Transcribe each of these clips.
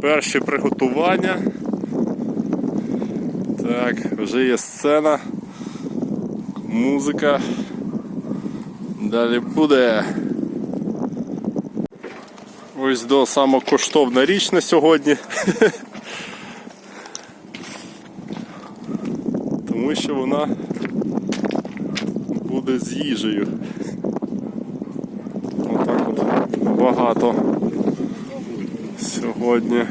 Перші приготування. Так, вже є сцена, музика. Далі буде. Ось до сама коштовна річ на сьогодні. Тому що вона буде з їжею. Отак от багато сьогодні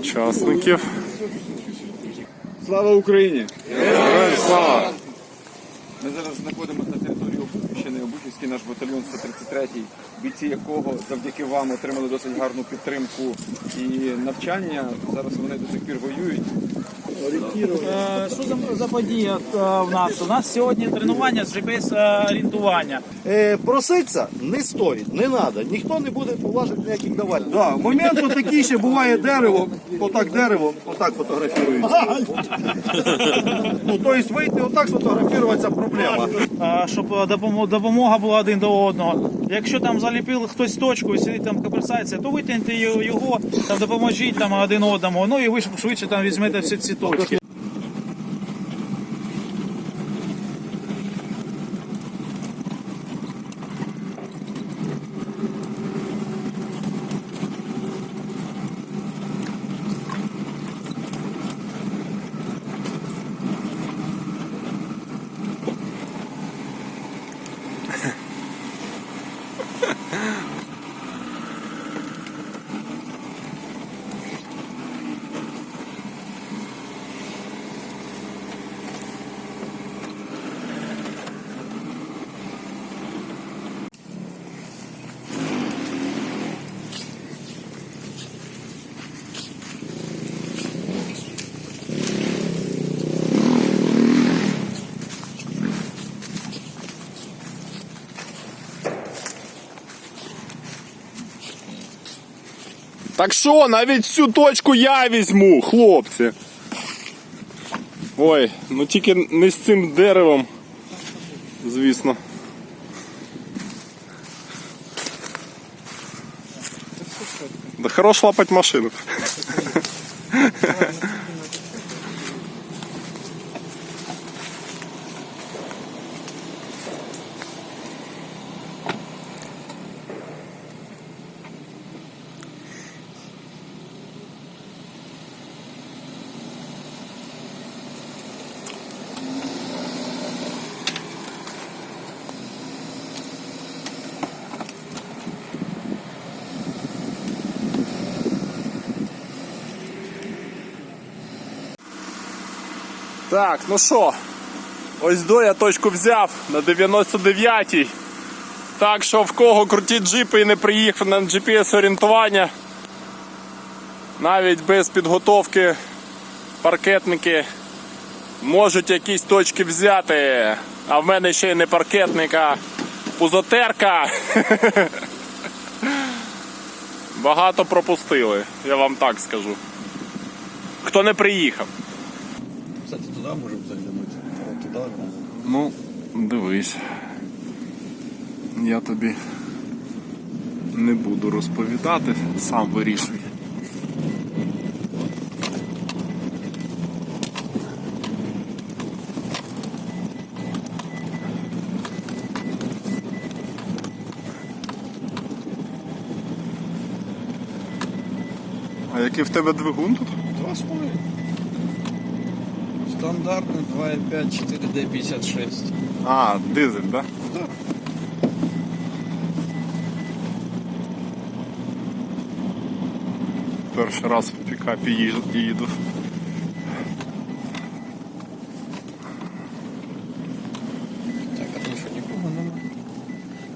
учасників. Слава Україні! Героям слава! Ми зараз знаходимося на території Обухівщини. Обухівський наш батальйон 133-й, бійці якого завдяки вам отримали досить гарну підтримку і навчання. Зараз вони до сих пір воюють. Е, Що за, за подія е, в нас? У нас сьогодні тренування з GPS-орієнтування. Е, проситься не стоїть, не треба. Ніхто не буде поважити ніяких давати. Да, момент от такий ще буває дерево, отак дерево, отак фотографірується. Ну, тобто вийти отак сфотографуватися проблема. Щоб е, допомога була один до одного. Якщо там заліпив хтось точку і сидить там каперсається, то витягніть його, там допоможіть там один одному. Ну і ви швидше там візьмете всі ці точки. Так що, навіть цю точку я візьму, хлопці. Ой, ну тільки не з цим деревом, звісно. Да хорош лапать машину. Так, ну що, ось до я точку взяв на 99-й. Так що в кого круті джипи і не приїхав на GPS-орієнтування, навіть без підготовки паркетники можуть якісь точки взяти. А в мене ще й не паркетник, а пузотерка. Багато пропустили, я вам так скажу. Хто не приїхав. Туди можемо заглянути. От туди. Ну, дивись. Я тобі не буду розповідати, сам вирішуй. А який в тебе двигун тут? Два з половиною. Стандартний 2,5 4D56. А, дизель, так? Да? Да. Перший раз в пікапі їжу- їду. Так, а там що нікого нема?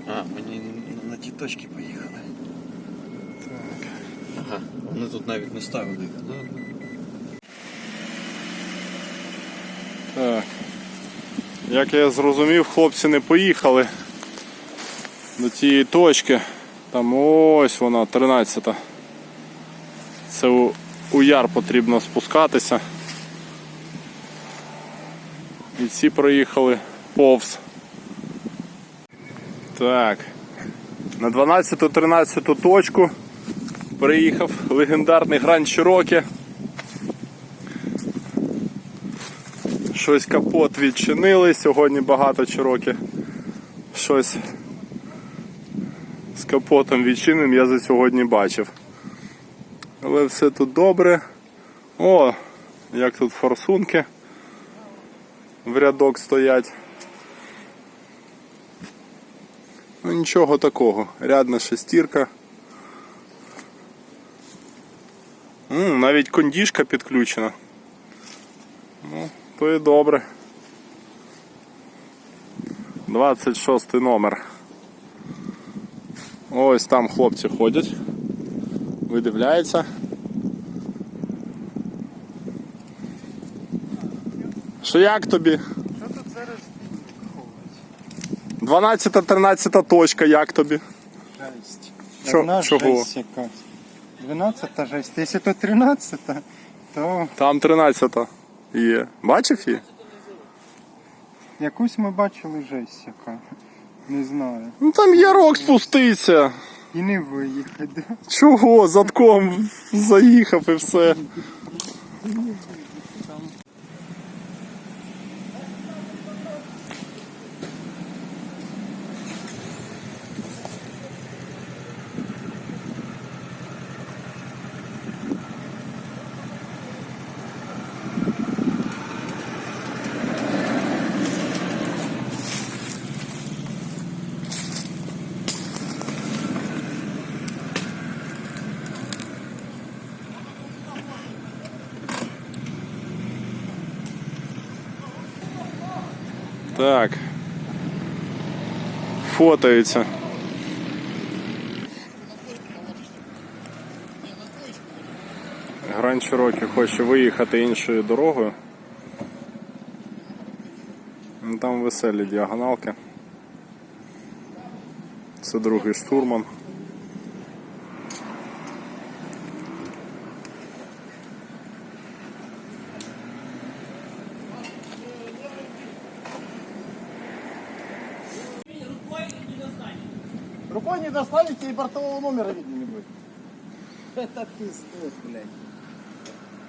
А, мені на, на ті точки поїхали. Так. Ага, вони тут навіть не ставили їх. Ну, Так. Як я зрозумів, хлопці не поїхали до тієї точки. Там ось вона, 13. та Це у, у яр потрібно спускатися. І ці проїхали повз. Так. На 12-13 точку Приїхав легендарний Гранд Чирокі. Щось капот відчинили. Сьогодні багато Чирокі. Щось з капотом відчиненим я за сьогодні бачив. Але все тут добре. О, як тут форсунки в рядок стоять. Ну нічого такого. Рядна шестірка. М, навіть кондішка підключена. Ну, то і добре. 26 номер. Ось там хлопці ходять. Видивляються. Що як тобі? Що тут зараз 12-13 точка, як тобі? жесть? Чо- Одна чого? жесть якась. 12 жесть. Якщо то 13, то Там 13 є. Бачив її? якусь ми бачили жесть яка. Не знаю. Ну там ярок спуститься. І не виїхати. Чого? Задком заїхав і все. Так. Фотаються. Гранд Чирокі хоче виїхати іншою дорогою. Ну, Там веселі діагоналки. Це другий штурман. Не достанете и бортового номера видно не будет. Это пиздец, блядь.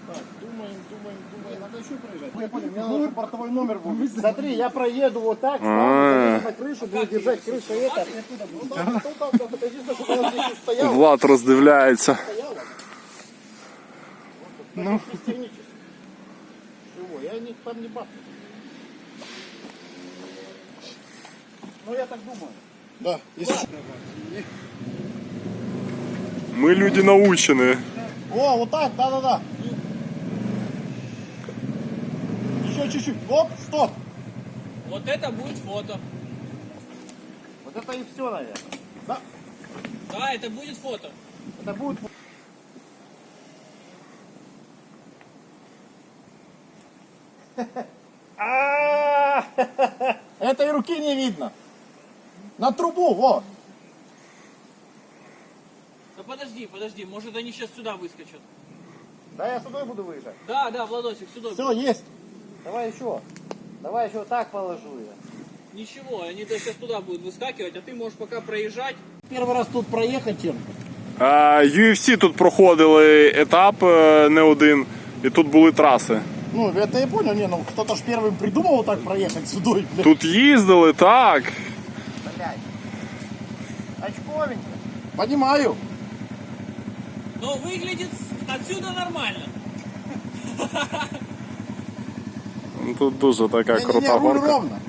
Так, думаем, думаем, думаем. Надо еще проезжать. Я понял, мне чтобы бортовой номер был. Смотри, я проеду вот так, А. на крышу, буду держать крышу это. Ну, ну. Влад роздивляється. Ну, технически. Чего? Я не, там не бахну. Ну, я так думаю. Да. Ми люди научені. О, вот так, да-да-да. Еще чуть-чуть. Оп, стоп. Вот это будет фото. Вот это и все, наверное. Да, Да, это будет фото. это будет... А, Этой руки не видно. На трубу, вот. Да подожди, подожди, может они сейчас сюда выскочат. Да, я сюда буду выезжать. Да, да, Владосик, сюда. Все, есть. Давай еще. Давай еще так положу я. Ничего, они то сейчас туда будут выскакивать, а ты можешь пока проезжать. Первый раз тут проехать, чем? А, UFC тут проходили етап е, не один, і тут були траси. Ну, это я понял, не, ну кто-то ж первым придумал вот так проехать сюда, блядь. Тут їздили, так. Понимаю. Но выглядит отсюда нормально. Ну, Тут дуже така Не-не-не, крута руль ровно.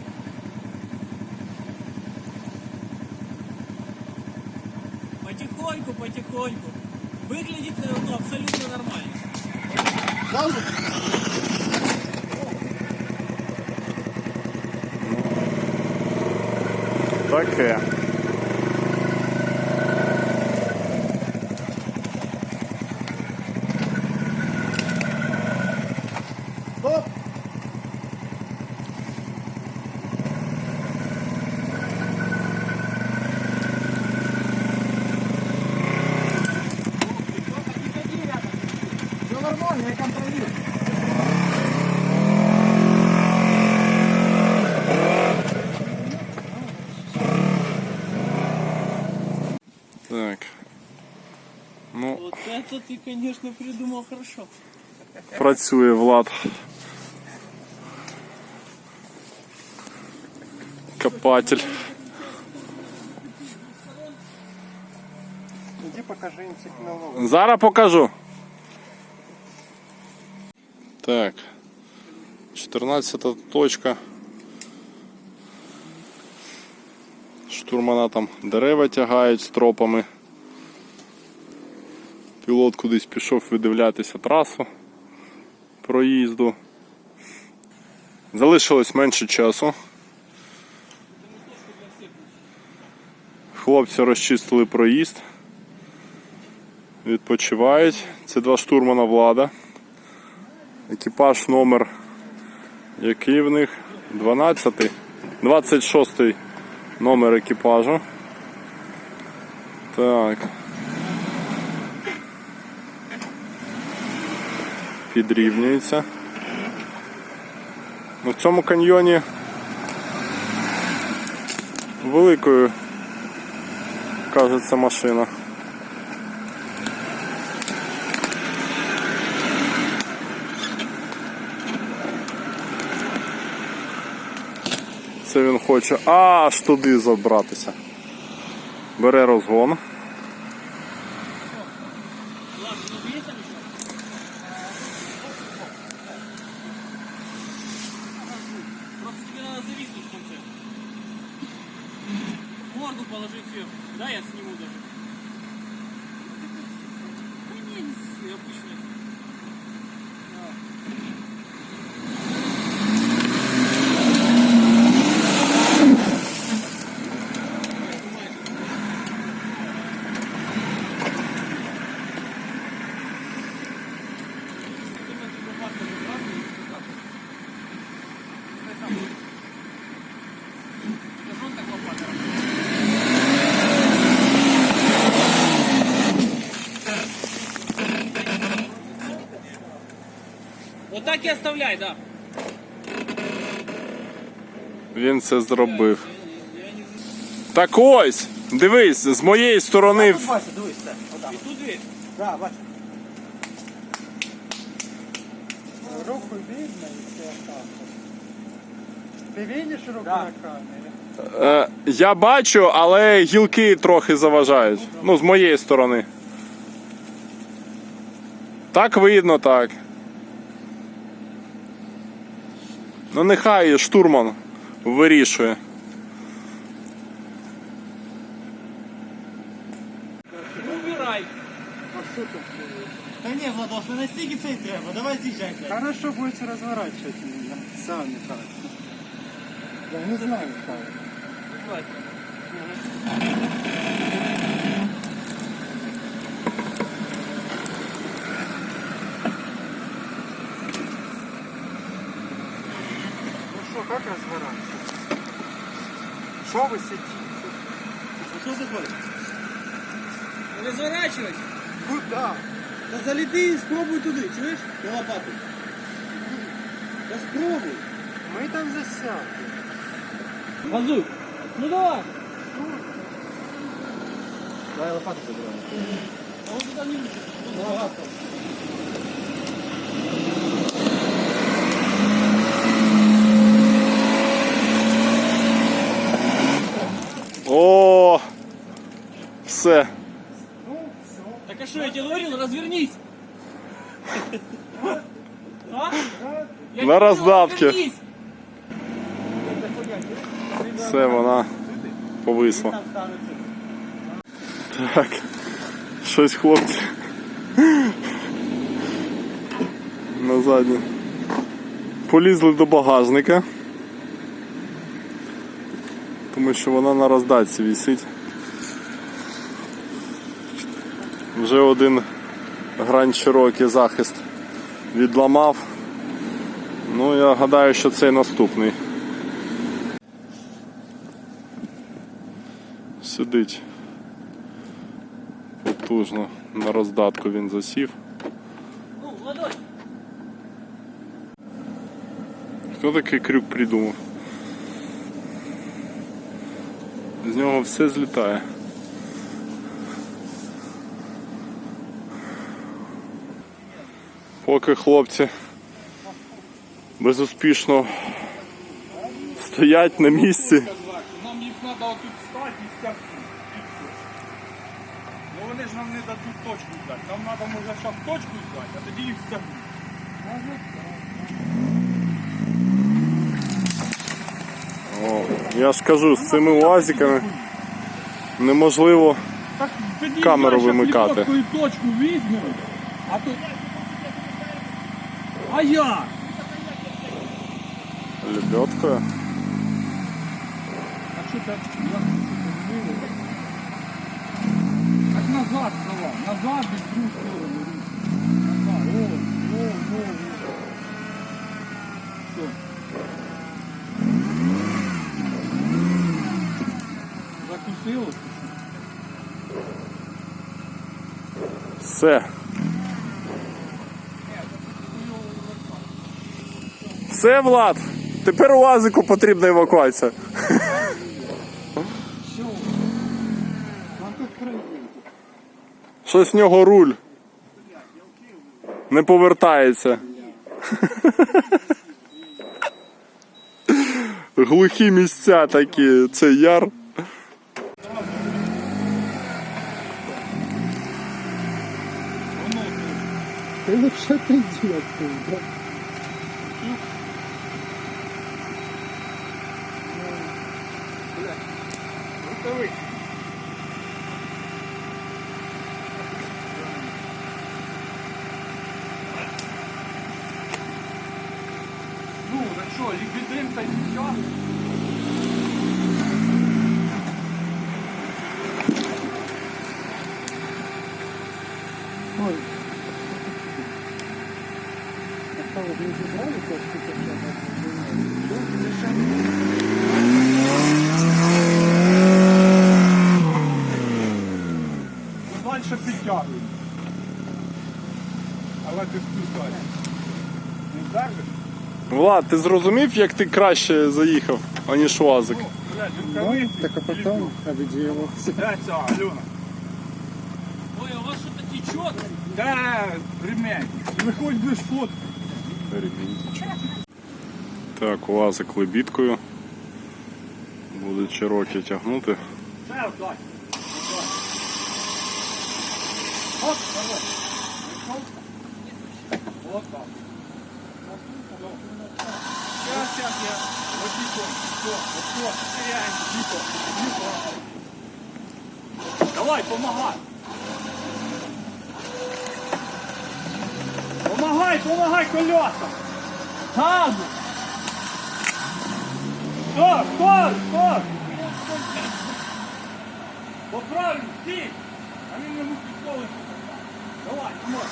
Так. Ну, Вот это ты, конечно, придумал хорошо. працює Влад. Копатель. Иди покажи им технологию. Зараз покажу. Так. 14 точка. Штурмана там дерева тягають з тропами. Пілот кудись пішов видивлятися трасу проїзду. Залишилось менше часу. Хлопці розчистили проїзд відпочивають. Це два штурмана влада. Екіпаж номер який в них? 12. 26 номер екіпажу. Так. Підрівнюється. Ну, в цьому каньйоні великою кажеться машина. Це він хоче аж туди забратися. Бере розгон. Ну. Морду положить сверху. Да, я сниму даже. Да не, не обычно. Вот так и оставляй, да. Він це зробив. Так ось! Дивись, з моєї сторони. в- Вася, дивись, так. И тут дверь. Да, бачиш. Руку видно, если так. Ты видишь руку на камере? Е, я бачу, але гілки трохи заважають. Ну, з моєї сторони. Так видно, так. Ну нехай штурман вирішує. Ну, убирай. Та ні, Владос, не настільки це й треба. Давай з'їжджай. Хорошо будете разворачивать меня. Сами как. Я не знаю как. Что вы сидите? Що це ходить? Разворачивайся. Куда? Та заліти і спробуй туди, чуєш? На лопату. Та спробуй. Мы там засядем. Газуй. Ну давай. Давай лопату забираємо. А он туда не О! Все. Так а что, я тебе говорил, развернись. А? Я На развернись. Все, вона повисла. Так. Щось хлопці. На заднє. Полізли до багажника. Тому що вона на роздатці висить. Вже один грань широкий захист відламав. Ну, я гадаю, що цей наступний. Сидить потужно. На роздатку він засів. Хто такий крюк придумав? З нього все злітає. Поки хлопці безуспішно стоять на місці. Нам їх треба отут стати і стягнути. Ну вони ж нам не дадуть точку здати. Нам треба може зараз точку здати, а тоді їх стягнути. О, я ж кажу, з цими лазиками неможливо Так, тоді Камеру я вимикати. точку візьму, а тут... А я? лебедкою. А що так? Так назад давай, назад і в другу сторону. Назад. О, о, о, о. Що? Закусило? Все. Все, Влад. Тепер лазику потрібна евакуація. Щось в нього руль. Не повертається. Глухі місця такі, це яр. Лучше ты иди оттуда. Ну, так що, ліквідуємо та й все? Ой. Далі підтягуй. Але ти спускай. Не вдержиш? Влад, ти зрозумів, як ти краще заїхав, аніж лазик? Блядь, Ну, рукавиці. так а потом обиделался. Де ця, Альона? Ой, а у вас що такі чотки? Де ремень? Виходь будеш фотку. Так, лазик лебідкою. Буде чирокі тягнути. Давай. Вийшов. От так. Сейчас, сейчас я. Вот Діко. Все, все. Теряем. Діко. Діко. Давай, помагай. Помагай, колесам. Газу. Стоп, стоп, стоп. Поправлю, стій! А він не мусить колесо. Давай, помогай.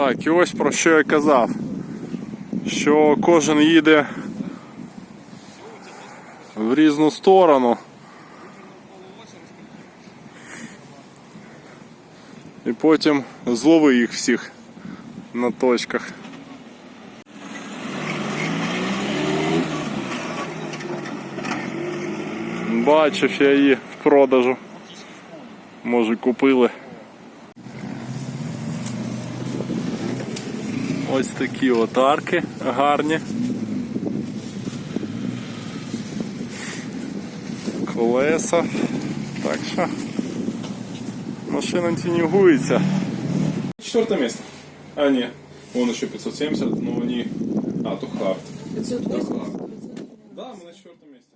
Так, і ось про що я казав. Що кожен їде в різну сторону. І потім злови їх всіх на точках. Бачив я її в продажу. Може купили. Ось такі от арки гарні. колеса. Так що машина тюнінгується. Четверте місце. А, ні. Вон ще 570, ну вони. А, то хард. 580? Да, ми на четвертому місці.